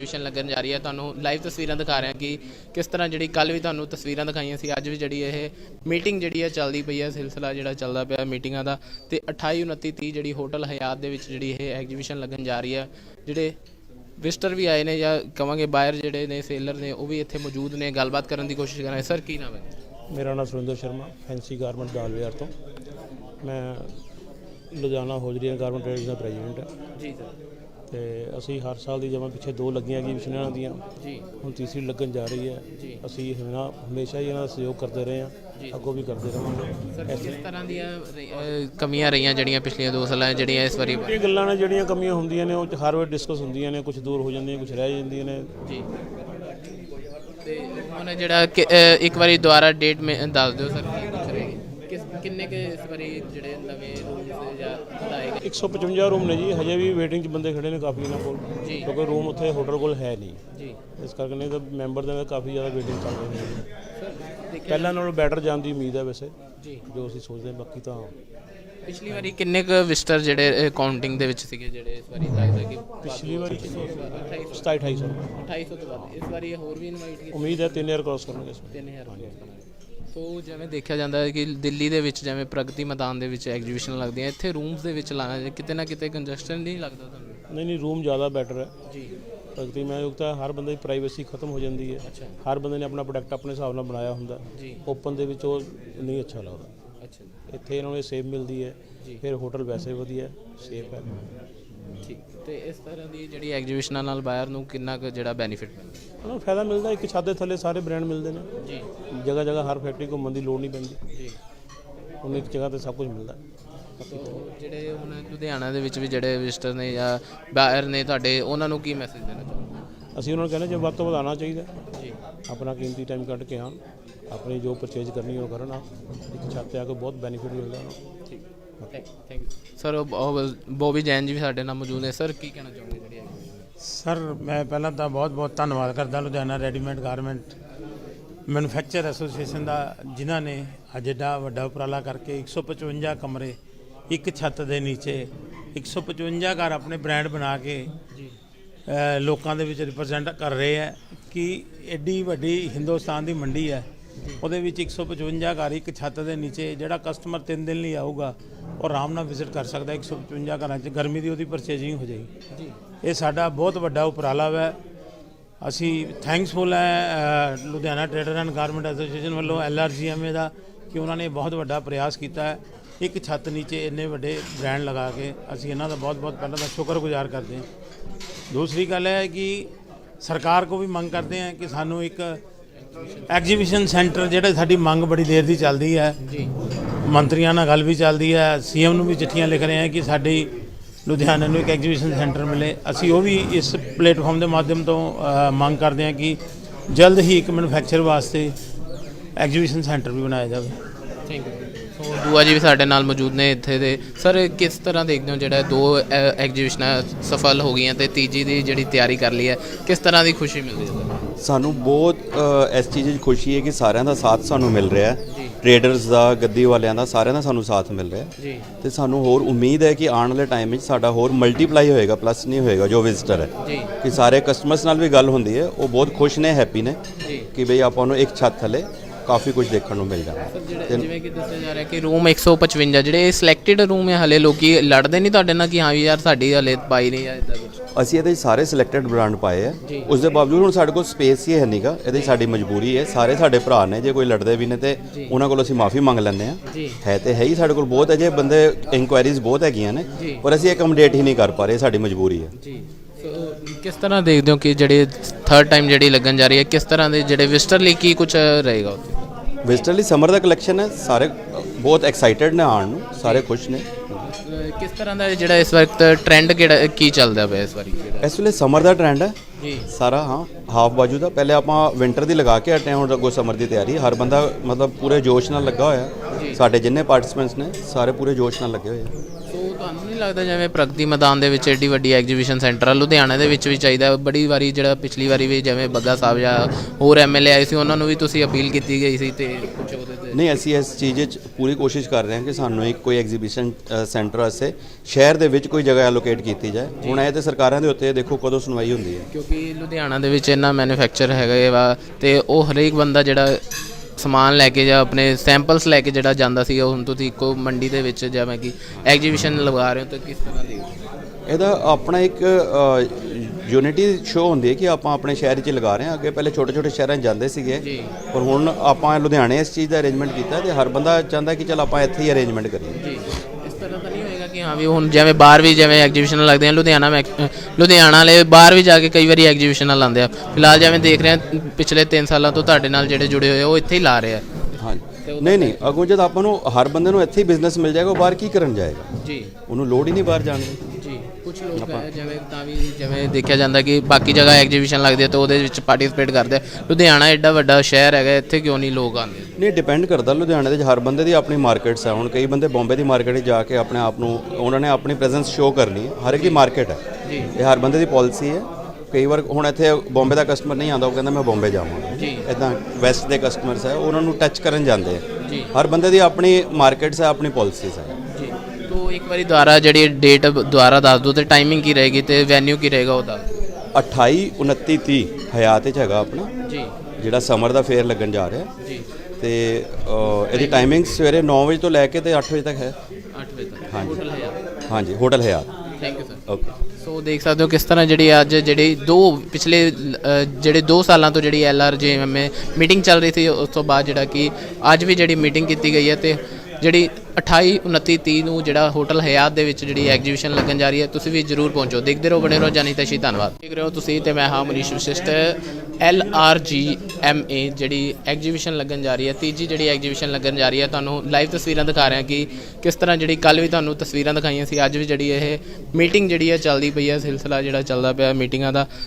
Exhibition ਲੱਗਣ ਜਾ ਰਹੀ ਹੈ ਤੁਹਾਨੂੰ ਲਾਈਵ ਤਸਵੀਰਾਂ ਦਿਖਾ ਰਹੇ ਹਾਂ ਕਿ ਕਿਸ ਤਰ੍ਹਾਂ ਜਿਹੜੀ ਕੱਲ ਵੀ ਤੁਹਾਨੂੰ ਤਸਵੀਰਾਂ ਦਿਖਾਈਆਂ ਸੀ ਅੱਜ ਵੀ ਜਿਹੜੀ ਇਹ ਮੀਟਿੰਗ ਜਿਹੜੀ ਹੈ ਚੱਲਦੀ ਪਈ ਹੈ ਸਿਲਸਿਲਾ ਜਿਹੜਾ ਚੱਲਦਾ ਪਿਆ ਮੀਟਿੰਗਾਂ ਦਾ ਤੇ 28 29 30 ਜਿਹੜੀ ਹੋਟਲ ਹਯਾਤ ਦੇ ਵਿੱਚ ਜਿਹੜੀ ਇਹ ਐਗਜ਼ੀਬਿਸ਼ਨ ਲੱਗਣ ਜਾ ਰਹੀ ਹੈ ਜਿਹੜੇ ਵਿਜ਼ਟਰ ਵੀ ਆਏ ਨੇ ਜਾਂ ਕਵਾਂਗੇ ਬਾਇਰ ਜਿਹੜੇ ਨੇ ਸੇਲਰ ਨੇ ਉਹ ਵੀ ਇੱਥੇ ਮੌਜੂਦ ਨੇ ਗੱਲਬਾਤ ਕਰਨ ਦੀ ਕੋਸ਼ਿਸ਼ ਕਰ ਰਹੇ ਸਰ ਕੀ ਨਾਮ ਹੈ? ਮੇਰਾ ਨਾਮ ਸੁਰਿੰਦਰ ਸ਼ਰਮਾ ਫੈਂਸੀ ਗਾਰਮੈਂਟ ਗਾਲਵੇਅਰ ਤੋਂ। ਮੈਂ ਲੁਧਿਆਣਾ ਹੋਜਰੀਆ ਗਾਰਮੈਂਟ ਟ੍ਰੇਡਰਸ ਦਾ ਪ੍ਰੈਜ਼ੀਡੈਂਟ ਹਾਂ। ਜੀ ਸਰ ਤੇ ਅਸੀਂ ਹਰ ਸਾਲ ਦੀ ਜਮਾਂ ਪਿੱਛੇ ਦੋ ਲੱਗੀਆਂ ਐਗਜ਼ੀਬਿਸ਼ਨਾਂ ਦੀਆਂ। ਜੀ। ਹੁਣ ਤੀਸਰੀ ਲੱਗਣ ਜਾ ਰਹੀ ਹੈ। ਅਸੀਂ ਹਮੇਸ਼ਾ ਹਮੇਸ਼ਾ ਹੀ ਇਹਨਾਂ ਦਾ ਸਹਿਯੋਗ ਕਰਦੇ ਰਹੇ ਹਾਂ। ਅੱਗੋਂ ਵੀ ਕਰਦੇ ਰਹਾਂਗੇ। ਕਿਸ ਤਰ੍ਹਾਂ ਦੀਆਂ ਕਮੀਆਂ ਰਹੀਆਂ ਜਿਹੜੀਆਂ ਪਿਛਲੀਆਂ ਦੋ ਸਾਲਾਂ ਜਿਹੜੀਆਂ ਇਸ ਵਾਰੀ ਇਹ ਗੱਲਾਂ ਨੇ ਜਿਹੜੀਆਂ ਕਮੀਆਂ ਹੁੰਦੀਆਂ ਨੇ ਉਹ ਹਰ ਵਾਰ ਡਿਸਕਸ ਹੁੰਦੀਆਂ ਨੇ ਕੁਝ ਦੂਰ ਹੋ ਜਾਂਦੀਆਂ ਕੁਝ ਰਹਿ ਜਾਂਦੀਆਂ ਨੇ। ਜੀ। ਤੇ ਹੁਣ ਜਿਹੜਾ ਇੱਕ ਵਾਰੀ ਦੁਬਾਰਾ ਡੇਟ ਮੇ ਦੱਸ ਦਿਓ ਸਰ। ਕਿੰਨੇ ਕੇ ਇਸ ਵਾਰੀ ਜਿਹੜੇ ਨਵੇਂ ਰੂਮਸ ਜਾਂ ਵਧਾਏ ਗਏ? 155 ਰੂਮ ਨੇ ਜੀ ਹਜੇ ਵੀ ਵੇਟਿੰਗ 'ਚ ਬੰਦੇ ਖੜੇ ਨੇ ਕਾਫੀ ਇਹਨਾਂ ਕੋਲ ਜੀ। ਕਿਉਂਕਿ ਰੂਮ ਉੱਥੇ ਹੋਟਲ ਕੋਲ ਹੈ ਨਹੀਂ। ਜੀ। ਇਸ ਕਰਕੇ ਨਹੀਂ ਤਾਂ ਮੈਂਬਰ ਦੇ ਕਾਫੀ ਜ਼ਿਆਦਾ ਵੇਟਿੰਗ ਚੱਲ ਰਹੀ ਹੈ। ਸਰ ਦੇਖਿਆ ਪਹਿਲਾਂ ਨਾਲੋਂ ਬੈਟਰ ਜਾਣ ਦੀ ਉਮੀਦ ਹੈ ਵੈਸੇ ਜੀ। ਜੋ ਅਸੀਂ ਸੋਚਦੇ ਹਾਂ ਬਾਕੀ ਤਾਂ ਪਿਛਲੀ ਵਾਰੀ ਕਿੰਨੇ ਕੁ ਵਿਜ਼ਟਰ ਜਿਹੜੇ ਕਾਊਂਟਿੰਗ ਦੇ ਵਿੱਚ ਸੀਗੇ ਜਿਹੜੇ ਇਸ ਵਾਰੀ ਲੱਗਦਾ ਕਿ ਪਿਛਲੀ ਵਾਰੀ 2800 27 2800 2800 ਤੋਂ ਵੱਧ ਇਸ ਵਾਰੀ ਹੋਰ ਵੀ ਇਨਵਾਈਟ ਕੀਤੇ? ਉਮੀਦ ਹੈ 3000 ਕ੍ਰਾਸ ਕਰਨਗੇ ਇਸ ਵਾਰ। 3000 ਸੋ ਜਿਵੇਂ ਦੇਖਿਆ ਜਾਂਦਾ ਹੈ ਕਿ ਦਿੱਲੀ ਦੇ ਵਿੱਚ ਜਿਵੇਂ ਪ੍ਰਗਤੀ ਮੈਦਾਨ ਦੇ ਵਿੱਚ ਐਗਜ਼ੀਬਿਸ਼ਨ ਲੱਗਦੀਆਂ ਇੱਥੇ ਰੂਮਸ ਦੇ ਵਿੱਚ ਲਾਣਾ ਕਿਤੇ ਨਾ ਕਿਤੇ ਕੰਜਸਟਨ ਨਹੀਂ ਲੱਗਦਾ ਤੁਹਾਨੂੰ? ਨਹੀਂ ਨਹੀਂ ਰੂਮ ਜ਼ਿਆਦਾ ਬੈਟਰ ਹੈ। ਜੀ। ਪ੍ਰਗਤੀ ਮੈਂ ਯੁਕਤਾ ਹਰ ਬੰਦੇ ਦੀ ਪ੍ਰਾਈਵੇਸੀ ਖਤਮ ਹੋ ਜਾਂਦੀ ਹੈ। ਅੱਛਾ। ਹਰ ਬੰਦੇ ਨੇ ਆਪਣਾ ਪ੍ਰੋਡਕਟ ਆਪਣੇ ਹਿਸਾਬ ਨਾਲ ਬਣਾਇਆ ਹੁੰਦਾ। ਜੀ। ਓਪਨ ਦੇ ਵਿੱਚ ਉਹ ਨਹੀਂ ਅੱਛਾ ਲੱਗਦਾ। ਅੱਛਾ ਇੱਥੇ ਇਹਨਾਂ ਨੂੰ ਸੇਫ ਮਿਲਦੀ ਹੈ। ਫਿਰ ਹੋਟਲ ਵੈਸੇ ਵਧੀਆ ਸੇਫ ਹੈ। ਠੀਕ। ਤੇ ਇਸ ਤਰ੍ਹਾਂ ਦੀ ਜਿਹੜੀ ਐਗਜ਼ੀਬਿਸ਼ਨਾਂ ਨਾਲ ਬਾਇਰ ਨੂੰ ਕਿੰਨਾ ਕੁ ਜਿਹੜਾ ਬੈਨੀਫਿਟ ਮਿਲਦਾ? ਉਹਨਾਂ ਨੂੰ ਫਾਇਦਾ ਮਿਲਦਾ ਇੱਕ ਛੱਤ ਦੇ ਥੱਲੇ ਸਾਰੇ ਬ੍ਰਾਂਡ ਮਿਲਦੇ ਨੇ। ਜੀ। ਜਗ੍ਹਾ ਜਗ੍ਹਾ ਹਰ ਫੈਕਟਰੀ ਘੁੰਮਣ ਦੀ ਲੋੜ ਨਹੀਂ ਪੈਂਦੀ। ਜੀ। ਉਹਨੂੰ ਇੱਕ ਜਗ੍ਹਾ ਤੇ ਸਭ ਕੁਝ ਮਿਲਦਾ। ਜਿਹੜੇ ਹੁਣ ਲੁਧਿਆਣਾ ਦੇ ਵਿੱਚ ਵੀ ਜਿਹੜੇ ਵਿਜ਼ਟਰ ਨੇ ਜਾਂ ਬਾਇਰ ਨੇ ਤੁਹਾਡੇ ਉਹਨਾਂ ਨੂੰ ਕੀ ਮੈਸੇਜ ਦੇਣਾ ਚਾਹੁੰਦੇ ਅਸੀਂ ਉਹਨਾਂ ਨੂੰ ਕਹਿੰਦੇ ਜੇ ਵੱਧ ਤੋਂ ਵੱਧ ਆਉਣਾ ਚਾਹੀਦਾ ਜੀ। ਆਪਣਾ ਕੀਮਤੀ ਟਾਈਮ ਕੱਢ ਕੇ ਆਉਣ ਆਪਣੀ ਜੋ ਪਰਚੇਜ ਕਰਨੀ ਉਹ ਕਰਨ ਆ ਇੱਕ ਛੱਤ ਤੇ ਆ ਕੇ ਬਹੁਤ ਬੈਨੀਫਿਟ ਮਿਲਦਾ ਉਹਨਾਂ ਨੂੰ ਠੀਕ। Thank you sir Bobby Jain ji ਵੀ ਸਾਡੇ ਨਾਲ ਮੌਜੂਦ ਨੇ। ਸਰ ਕੀ ਕਹਿਣਾ ਹੈਗੀ ਸਰ ਮੈਂ ਪਹਿਲਾਂ ਤਾਂ ਬਹੁਤ-ਬਹੁਤ ਧੰਨਵਾਦ ਕਰਦਾ Ludhiana readymade garment manufacture association ਦਾ ਜਿਨ੍ਹਾਂ ਨੇ ਅੱਜ ਏਡਾ ਵੱਡਾ ਉਪਰਾਲਾ ਕਰਕੇ 155 ਕਮਰੇ ਇੱਕ ਛੱਤ ਦੇ ਨੀਚੇ 155 ਘਰ ਆਪਣੇ ਬ੍ਰਾਂਡ ਬਣਾ ਕੇ ਲੋਕਾਂ ਦੇ ਵਿੱਚ ਰਿਪਰੈਜ਼ੈਂਟ ਕਰ ਰਹੇ ਹੈ ਕਿ ਐਡੀ ਵੱਡੀ ਹਿੰਦੁਸਤਾਨ ਦੀ ਮੰਡੀ ਹੈ। ਉਹਦੇ ਵਿੱਚ 155 ਘਰ ਇੱਕ ਛੱਤ ਦੇ ਨੀਚੇ ਜਿਹੜਾ ਕਸਟਮਰ 3 ਦਿਨ ਲਈ ਆਊਗਾ ਉਹ ਆਰਾਮ ਨਾਲ ਵਿਜ਼ਿਟ ਕਰ ਸਕਦਾ 155 ਘਰਾਂ 'ਚ। ਗਰਮੀ ਦੀ ਉਹਦੀ ਪਰਚੇਜਿੰਗ ਹੋ ਜਾਏਗੀ। ਜੀ। ਇਹ ਸਾਡਾ ਬਹੁਤ ਵੱਡਾ ਉਪਰਾਲਾ ਹੈ ਅਸੀਂ ਥੈਂਕਸਫੁਲ ਹੈ Ludhiana trader and garment association ਵੱਲੋਂ ਐਲਆਰਜੀਐਮਏ ਦਾ ਕਿ ਉਹਨਾਂ ਨੇ ਬਹੁਤ ਵੱਡਾ ਪ੍ਰਯਾਸ ਕੀਤਾ ਹੈ। ਇੱਕ ਛੱਤ ਨੀਚੇ ਇੰਨੇ ਵੱਡੇ ਬ੍ਰਾਂਡ ਲਗਾ ਕੇ ਅਸੀਂ ਇਹਨਾਂ ਦਾ ਬਹੁਤ-ਬਹੁਤ ਪਹਿਲਾਂ ਤਾਂ ਸ਼ੁਕਰਗੁਜ਼ਾਰ ਕਰਦੇ ਹਾਂ। ਦੂਸਰੀ ਗੱਲ ਹੈ ਕਿ ਸਰਕਾਰ ਕੋ ਵੀ ਮੰਗ ਕਰਦੇ ਹਾਂ ਕਿ ਸਾਨੂੰ ਇੱਕ ਐਗਜੀਬਿਸ਼ਨ ਸੈਂਟਰ ਜਿਹੜਾ ਸਾਡੀ ਮੰਗ ਬੜੀ ਦੇਰ ਦੀ ਚੱਲਦੀ ਹੈ ਜੀ। ਮੰਤਰੀਆਂ ਨਾਲ ਗੱਲ ਵੀ ਚੱਲਦੀ ਹੈ, ਸੀਐਮ ਨੂੰ ਵੀ ਚਿੱਠੀਆਂ ਲਿਖ ਰਹੇ ਹਾਂ ਕਿ ਸਾਡੀ ਲੁਧਿਆਣਾ ਨੂੰ ਇੱਕ ਐਗਜੀਬਿਸ਼ਨ ਸੈਂਟਰ ਮਿਲੇ। ਅਸੀਂ ਉਹ ਵੀ ਇਸ ਪਲੇਟਫਾਰਮ ਦੇ ਮਾਧਿਅਮ ਤੋਂ ਮੰਗ ਕਰਦੇ ਹਾਂ ਕਿ ਜਲਦ ਹੀ ਇੱਕ ਮੈਨੂਫੈਕਚਰ ਵਾਸਤੇ ਐਗਜੀਬਿਸ਼ਨ ਸੈਂਟਰ ਵੀ ਬਣਾਇਆ ਜਾਵੇ। ਥੈਂਕ ਯੂ ਸੋ ਦੂਆ ਜੀ ਵੀ ਸਾਡੇ ਨਾਲ ਮੌਜੂਦ ਨੇ ਇੱਥੇ ਦੇ। ਸਰ ਕਿਸ ਤਰ੍ਹਾਂ ਦੇਖਦੇ ਹੋ ਜਿਹੜਾ ਦੋ ਐਗਜ਼ੀਬਿਸ਼ਨਾਂ ਸਫਲ ਹੋ ਗਈਆਂ ਤੇ ਤੀਜੀ ਦੀ ਜਿਹੜੀ ਤਿਆਰੀ ਕਰ ਲਈ ਹੈ ਕਿਸ ਤਰ੍ਹਾਂ ਦੀ ਖੁਸ਼ੀ ਮਿਲਦੀ ਹੈ ਸਰ ਸਾਨੂੰ ਬਹੁਤ ਅ, ਇਸ ਚੀਜ਼ ਦੀ ਖੁਸ਼ੀ ਹੈ ਕਿ ਸਾਰਿਆਂ ਦਾ ਸਾਥ ਸਾਨੂੰ ਮਿਲ ਰਿਹਾ ਹੈ। ਟ੍ਰੇਡਰਸ ਦਾ ਗੱਦੀ ਵਾਲਿਆਂ ਦਾ ਸਾਰਿਆਂ ਦਾ ਸਾਨੂੰ ਸਾਥ ਮਿਲ ਰਿਹਾ ਹੈ। ਜੀ। ਤੇ ਸਾਨੂੰ ਹੋਰ ਉਮੀਦ ਹੈ ਕਿ ਆਉਣ ਵਾਲੇ ਟਾਈਮ ਵਿੱਚ ਸਾਡਾ ਹੋਰ ਮਲਟੀਪਲਾਈ ਹੋਏਗਾ ਪਲੱਸ ਨਹੀਂ ਹੋਏਗਾ ਜੋ ਵਿਜ਼ਿਟਰ ਹੈ। ਜੀ। ਕਿ ਸਾਰੇ ਕਸਟਮਰਸ ਨਾਲ ਵੀ ਗੱਲ ਹੁੰਦੀ ਹੈ। ਉਹ ਬਹੁਤ ਖੁਸ਼ ਨੇ ਹੈਪੀ ਨੇ ਜੀ। ਕਿ ਬਈ ਆਪਾਂ ਨੂੰ ਇੱਕ ਛੱਤ ਥੱਲੇ ਕਾਫੀ ਕੁਝ ਦੇਖਣ ਨੂੰ ਮਿਲ ਜਾਣਾ ਜਿਵੇਂ ਕਿ ਦੱਸਿਆ ਜਾ ਰਿਹਾ ਕਿ ਰੂਮ 155 ਜਿਹੜੇ ਸਿਲੈਕਟਡ ਰੂਮ ਹੈ ਹਲੇ ਲੋਕੀ ਲੜਦੇ ਨਹੀਂ ਤੁਹਾਡੇ ਨਾਲ ਕਿ ਹਾਂ ਵੀ ਯਾਰ ਸਾਡੀ ਹਲੇ ਪਾਈ ਨਹੀਂ ਜਾਂ ਇਦਾਂ ਕੁਝ ਅਸੀਂ ਇਹਦੇ 'ਚ ਸਾਰੇ ਸਿਲੈਕਟਡ ਬ੍ਰਾਂਡ ਪਾਏ ਆ। ਉਸ ਦੇ ਬਾਵਜੂਦ ਹੁਣ ਸਾਡੇ ਕੋਲ ਸਪੇਸ ਹੀ ਹੈ ਨਹੀਂਗਾ ਇਹਦੇ 'ਚ ਸਾਡੀ ਮਜਬੂਰੀ ਹੈ। ਸਾਰੇ ਸਾਡੇ ਭਰਾ ਨੇ ਜੇ ਕੋਈ ਲੜਦੇ ਵੀ ਨੇ ਤੇ ਉਹਨਾਂ ਕੋਲ ਅਸੀਂ ਮਾਫੀ ਮੰਗ ਲੈਂਦੇ ਆ ਹੈ ਤੇ ਹੈ ਹੀ ਸਾਡੇ ਕੋਲ ਬਹੁਤ ਅਜੇ ਬੰਦੇ ਇਨਕੁਆਇਰੀਜ਼ ਬਹੁਤ ਹੈਗੀਆਂ ਨੇ। ਪਰ ਅਸੀਂ ਅਕਮੋਡੇਟ ਹੀ ਨਹੀਂ ਕਰ ਪਾ ਰਹੇ ਸਾਡੀ ਮਜਬੂਰੀ ਹੈ। ਜੀ। ਕਿਸ ਤਰ੍ਹਾਂ ਦੇਖਦੇ ਹੋ ਕਿ ਜਿਹੜੇ ਥਰਡ ਟਾਈਮ ਜਿਹੜੀ ਲੱਗਣ ਜਾ ਰਹੀ ਹੈ ਕਿਸ ਤਰ੍ਹਾਂ ਦੇ ਜਿਹੜੇ ਵਿਜ਼ਟਰ ਲਈ ਕੀ ਕੁਝ ਰਹੇਗਾ ਉੱਥੇ? ਵਿਜ਼ਟਰ ਲਈ ਸਮਰ ਦਾ ਕਲੈਕਸ਼ਨ ਹੈ। ਸਾਰੇ ਬਹੁਤ ਐਕਸਾਈਟਡ ਨੇ ਆਉਣ ਨੂੰ। ਸਾਰੇ ਖੁਸ਼ ਨੇ। ਕਿਸ ਤਰ੍ਹਾਂ ਦਾ ਜਿਹੜਾ ਇਸ ਵਕਤ ਟ੍ਰੈਂਡ ਕਿਹੜਾ ਕੀ ਚੱਲਦਾ ਪਿਆ ਇਸ ਵਾਰੀ? ਇਸ ਵੇਲੇ ਸਮਰ ਦਾ ਟ੍ਰੈਂਡ ਹੈ। ਜੀ। ਸਾਰਾ ਹਾਂ ਹਾਫ ਬਾਜੂ ਦਾ। ਪਹਿਲੇ ਆਪਾਂ ਵਿੰਟਰ ਦੀ ਲਗਾ ਕੇ ਹਟੇ ਹੁਣ ਅੱਗੋਂ ਸਮਰ ਦੀ ਤਿਆਰੀ। ਹਰ ਬੰਦਾ ਮਤਲਬ ਪੂਰੇ ਜੋਸ਼ ਨਾਲ ਲੱਗਾ ਹੋਇਆ। ਸਾਡੇ ਜਿੰਨੇ ਪਾਰਟਿਸਪੈਂਟਸ ਨੇ ਸਾਰੇ ਪੂਰੇ ਜੋਸ਼ ਨਾਲ ਲੱਗੇ ਹੋਏ ਆ। ਤੁਹਾਨੂੰ ਨਹੀਂ ਲੱਗਦਾ ਜਿਵੇਂ ਪ੍ਰਗਤੀ ਮੈਦਾਨ ਦੇ ਵਿੱਚ ਏਡੀ ਵੱਡੀ ਐਗਜੀਬਿਸ਼ਨ ਸੈਂਟਰ ਆ? ਲੁਧਿਆਣਾ ਦੇ ਵਿੱਚ ਵੀ ਚਾਹੀਦਾ ਬੜੀ ਵਾਰੀ ਜਿਹੜਾ ਪਿਛਲੀ ਵਾਰੀ ਵੀ ਜਿਵੇਂ ਬੱਗਾ ਸਾਹਿਬ ਜਾਂ ਹੋਰ ਐਮਐਲਏ ਆਏ ਸੀ ਉਹਨਾਂ ਨੂੰ ਵੀ ਤੁਸੀਂ ਅਪੀਲ ਕੀਤੀ ਗਈ ਸੀ ਤੇ ਕੁਝ ਉਹਦੇ ਤੇ ਨਹੀਂ ਅਸੀਂ ਇਸ ਚੀਜ਼ 'ਚ ਪੂਰੀ ਕੋਸ਼ਿਸ਼ ਕਰ ਰਹੇ ਹਾਂ ਕਿ ਸਾਨੂੰ ਇੱਕ ਕੋਈ ਐਗਜ਼ੀਬਿਸ਼ਨ ਸੈਂਟਰ ਵਾਸਤੇ ਸ਼ਹਿਰ ਦੇ ਵਿੱਚ ਕੋਈ ਜਗ੍ਹਾ ਐਲੋਕੇਟ ਕੀਤੀ ਜਾਏ। ਹੁਣ ਇਹ ਤੇ ਸਰਕਾਰਾਂ ਦੇ ਉੱਤੇ ਦੇਖੋ ਕਦੋਂ ਸੁਣਵਾਈ ਹੁੰਦੀ ਹੈ। ਕਿਉਂਕਿ ਲੁਧਿਆਣਾ ਦੇ ਵਿੱਚ ਇੰਨਾ ਮੈਨੂਫੈਕਚਰ ਹੈਗਾ ਵਾ ਤੇ ਉਹ ਹਰੇਕ ਬੰਦਾ ਜਿਹੜਾ ਸਮਾਨ ਲੈ ਕੇ ਜਾਂ ਆਪਣੇ ਸੈਂਪਲਸ ਲੈ ਕੇ ਜਿਹੜਾ ਜਾਂਦਾ ਸੀ ਉਹ ਹੁਣ ਤੁਸੀਂ ਇੱਕੋ ਮੰਡੀ ਦੇ ਵਿੱਚ ਜਿਵੇਂ ਕਿ ਐਗਜੀਬਿਸ਼ਨ ਲਗਾ ਰਹੇ ਹੋ ਤਾਂ ਕਿਸ ਤਰ੍ਹਾਂ ਦੀ? ਇਹਦਾ ਆਪਣਾ ਇੱਕ ਯੂਨਿਟੀ ਸ਼ੋ ਹੁੰਦੀ ਹੈ ਕਿ ਆਪਾਂ ਆਪਣੇ ਸ਼ਹਿਰ 'ਚ ਲਗਾ ਰਹੇ ਹਾਂ। ਅੱਗੇ ਪਹਿਲੇ ਛੋਟੇ ਛੋਟੇ ਸ਼ਹਿਰਾਂ 'ਚ ਜਾਂਦੇ ਸੀਗੇ। ਪਰ ਹੁਣ ਆਪਾਂ ਲੁਧਿਆਣੇ ਇਸ ਚੀਜ਼ ਦਾ ਅਰੇਂਜਮੈਂਟ ਕੀਤਾ ਤੇ ਹਰ ਬੰਦਾ ਚਾਹੁੰਦਾ ਕਿ ਚਲ ਆਪਾਂ ਇੱਥੇ ਹੀ ਅਰੇਂਜਮੈਂਟ ਕਰੀਏ। ਜੀ ਇਸ ਤਰ੍ਹਾਂ ਤਾਂ ਨਹੀਂ ਹੋਏਗਾ ਕਿ ਹਾਂ ਵੀ ਹੁਣ ਜਿਵੇਂ ਬਾਹਰ ਵੀ ਜਿਵੇਂ ਐਗਜੀਬਿਸ਼ਨ ਲੱਗਦੇ ਆ ਲੁਧਿਆਣਾ ਮੈਂ ਲੁਧਿਆਣਾ ਵਾਲੇ ਬਾਹਰ ਵੀ ਜਾ ਕੇ ਕਈ ਵਾਰੀ ਐਗਜੀਬਿਸ਼ਨ ਲਾਉਂਦੇ ਆ। ਫਿਲਹਾਲ ਜਿਵੇਂ ਦੇਖ ਰਹੇ ਆ ਪਿਛਲੇ 3 ਸਾਲਾਂ ਤੋਂ ਤੁਹਾਡੇ ਨਾਲ ਜਿਹੜੇ ਜੁੜੇ ਹੋਏ ਆ, ਉਹ ਇੱਥੇ ਹੀ ਲਾ ਰਹੇ ਆ। ਹਾਂਜੀ। ਨਹੀਂ ਨਹੀਂ ਅੱਗੋਂ ਜਦ ਆਪਾਂ ਨੂੰ ਹਰ ਬੰਦੇ ਨੂੰ ਇੱਥੇ ਹੀ ਬਿਜ਼ਨਸ ਮਿਲ ਜਾਏਗਾ ਉਹ ਬਾਹਰ ਕੀ ਕਰਨ ਜਾਏਗਾ? ਜੀ। ਉਹਨੂੰ ਲੋੜ ਹੀ ਨਹੀਂ ਬਾਹਰ ਜਾਣ ਦੀ। ਕੁਝ ਲੋਕ ਹੈ ਜਿਵੇਂ ਤਾਂ ਵੀ ਜਿਵੇਂ ਦੇਖਿਆ ਜਾਂਦਾ ਕਿ ਬਾਕੀ ਜਗ੍ਹਾ ਐਗਜੀਬਿਸ਼ਨ ਲੱਗਦੀ ਹੈ ਤਾਂ ਉਹਦੇ ਵਿੱਚ ਪਾਰਟਿਸਿਪੇਟ ਕਰਦੇ ਆ। ਲੁਧਿਆਣਾ ਐਡਾ ਵੱਡਾ ਸ਼ਹਿਰ ਹੈਗਾ ਇੱਥੇ ਕਿਉਂ ਨਹੀਂ ਲੋਕ ਆਉਂਦੇ? ਨਹੀਂ ਡਿਪੈਂਡ ਕਰਦਾ ਲੁਧਿਆਣੇ ਦੇ ਵਿੱਚ। ਹਰ ਬੰਦੇ ਦੀ ਆਪਣੀ ਮਾਰਕੀਟਸ ਹੈ ਹੁਣ ਕਈ ਬੰਦੇ ਬੰਬੇ ਦੀ ਮਾਰਕੀਟ 'ਚ ਜਾ ਕੇ ਆਪਣੇ ਆਪ ਨੂੰ ਉਹਨਾਂ ਨੇ ਆਪਣੀ ਪ੍ਰੈਜ਼ੈਂਸ ਸ਼ੋ ਕਰਨੀ ਹੈ। ਹਰ ਇੱਕ ਦੀ ਮਾਰਕੀਟ ਹੈ। ਜੀ। ਇਹ ਹਰ ਬੰਦੇ ਦੀ ਪਾਲਿਸੀ ਹੈ। ਕਈ ਵਾਰ ਹੁਣ ਇੱਥੇ ਬੰਬੇ ਦਾ ਕਸਟਮਰ ਨਹੀਂ ਆਉਂਦਾ ਉਹ ਕਹਿੰਦਾ ਮੈਂ ਬੰਬੇ ਜਾਵਾਂ। ਜੀ। ਇਦਾਂ ਵੈਸਟ ਦੇ ਕਸਟਮਰਸ ਹੈ ਉਹਨਾਂ ਨੂੰ ਟੱਚ ਕਰਨ ਜਾਂਦੇ ਆ। ਜੀ। ਹਰ ਬੰਦੇ ਦੀ ਆਪਣੀ ਮਾਰਕੀਟਸ ਹੈ ਆਪਣੀ ਪਾਲਿਸੀਜ਼ ਹੈ। ਜੀ। ਤੋਂ ਇੱਕ ਵਾਰੀ ਦੁਬਾਰਾ ਜਿਹੜੀ ਡੇਟ ਦੁਬਾਰਾ ਦੱਸ ਦਿਓ ਤੇ ਟਾਈਮਿੰਗ ਕੀ ਰਹੇਗੀ ਤੇ ਵੈਨਿਊ ਕੀ ਰਹੇਗਾ ਉਹਦਾ। 28 29 30 ਹਯਾਤ ਵਿੱਚ ਹੈਗਾ ਆਪਣਾ। ਜੀ। ਜਿਹੜਾ ਸਮਰ ਦਾ ਫੇਅਰ ਲੱਗਣ ਜਾ ਰਿਹਾ। ਜੀ। ਤੇ ਇਹਦੀ ਟਾਈਮਿੰਗ ਸਵੇਰੇ 9 ਵਜੇ ਤੋਂ ਲੈ ਕੇ ਤੇ 8 ਵਜੇ ਤੱਕ ਹੈ। 8 ਵਜੇ ਤੱਕ। ਹਾਂਜੀ। ਹੋਟਲ ਹੈ ਹਾਂਜੀ hotel Hyatt thank you sir okay so ਦੇਖ ਸਕਦੇ ਹੋ ਕਿਸ ਤਰ੍ਹਾਂ ਜਿਹੜੀ ਅੱਜ ਜਿਹੜੀ ਦੋ ਪਿਛਲੇ ਜਿਹੜੇ 2 ਸਾਲਾਂ ਤੋਂ ਜਿਹੜੀ ਐਲਆਰਜੀਐਮ ਮੀਟਿੰਗ ਚੱਲ ਰਹੀ ਸੀ ਉਸ ਤੋਂ ਬਾਅਦ ਜਿਹੜਾ ਕਿ ਅੱਜ ਵੀ ਜਿਹੜੀ ਮੀਟਿੰਗ ਕੀਤੀ ਗਈ ਹੈ ਤੇ ਜਿਹੜੀ 28 29 30 ਨੂੰ ਜਿਹੜਾ ਹੋਟਲ ਹਯਾਤ ਦੇ ਵਿੱਚ ਜਿਹੜੀ ਐਗਜੀਬਿਸ਼ਨ ਲੱਗਣ ਜਾ ਰਹੀ ਹੈ, ਤੁਸੀਂ ਵੀ ਜਰੂਰ ਪਹੁੰਚੋ। ਦੇਖਦੇ ਰਹੋ, ਬਣੇ ਰਹੋ, ਜਾਨੀ ਤਸ਼ੀ ਧੰਨਵਾਦ। ਦੇਖ ਰਹੇ ਹੋ ਤੁਸੀਂ ਤੇ ਮੈਂ ਹਾਂ Manish Vashisht, L R G M A, ਜਿਹੜੀ ਐਗਜੀਬਿਸ਼ਨ ਲੱਗਣ ਜਾ ਰਹੀ ਹੈ, ਤੀਜੀ ਜਿਹੜੀ ਐਗਜੀਬਿਸ਼ਨ ਲੱਗਣ ਜਾ ਰਹੀ ਹੈ, ਤੁਹਾਨੂੰ ਲਾਈਵ ਤਸਵੀਰਾਂ ਦਿਖਾ ਰਹੇ ਹਾਂ ਕਿ ਕਿਸ ਤਰ੍ਹਾਂ ਜਿਹੜੀ ਕੱਲ ਵੀ ਤੁਹਾਨੂੰ ਤਸਵੀਰਾਂ ਦਿਖਾਈਆਂ ਸੀ, ਅੱਜ ਵੀ ਜਿਹੜੀ ਇਹ ਮੀਟਿੰਗ ਜਿਹੜੀ ਹੈ ਚੱਲਦੀ ਪਈ ਹੈ, ਸਿਲਸਿਲਾ ਜਿਹੜਾ ਚੱਲਦਾ ਪਿਆ ਮੀਟਿੰਗਾਂ ਦਾ।